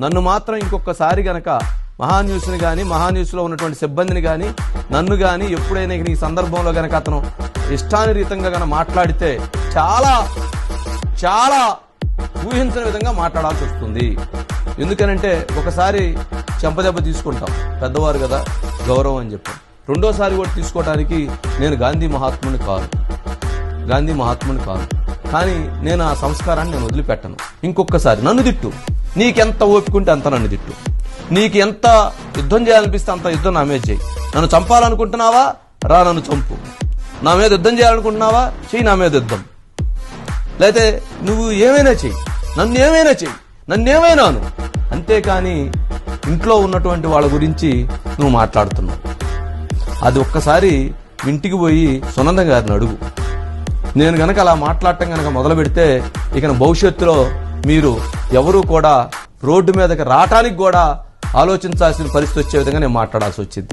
నన్ను మాత్రం ఇంకొకసారి గనక మహాన్యూస్ని కానీ మహాన్యూస్లో ఉన్నటువంటి సిబ్బందిని కానీ నన్ను కానీ ఎప్పుడైనా ఈ సందర్భంలో గనక అతను ఇష్టానురీతంగా గనక మాట్లాడితే చాలా చాలా ఊహించని విధంగా మాట్లాడాల్సి వస్తుంది. ఎందుకనంటే ఒకసారి చెంపదెబ్బ తీసుకుంటాం. పెద్దవారు కదా గౌరవం అని చెప్పి. రెండోసారి కూడా తీసుకోవడానికి నేను గాంధీ మహాత్ముని కాదు. గాంధీ మహాత్ముని కాదు. కానీ నేను ఆ సంస్కారాన్ని నేను వదిలిపెట్టను. ఇంకొకసారి నన్ను తిట్టు. నీకెంత ఓపికంటే అంత నన్ను తిట్టు. నీకు ఎంత యుద్ధం చేయాలనిపిస్తే అంత యుద్ధం నా మీద చేయి. నన్ను చంపాలనుకుంటున్నావా? రా నన్ను చంపు. నా మీద యుద్ధం చేయాలనుకుంటున్నావా? చెయ్యి నా మీద యుద్ధం. లేతే నువ్వు ఏమైనా చెయ్యి. నన్ను ఏమైనా చెయ్యి. నన్ను ఏమైనాను? అంతేకాని ఇంట్లో ఉన్నటువంటి వాళ్ళ గురించి నువ్వు మాట్లాడుతున్నావు. అది ఒక్కసారి ఇంటికి పోయి సునంద గారిని అడుగు. నేను గనక అలా మాట్లాడటం గనక మొదలు పెడితే ఇక భవిష్యత్తులో మీరు ఎవరు కూడా రోడ్డు మీదకి రావటానికి కూడా ఆలోచించాల్సిన పరిస్థితి వచ్చే విధంగా నేను మాట్లాడాల్సి వచ్చింది.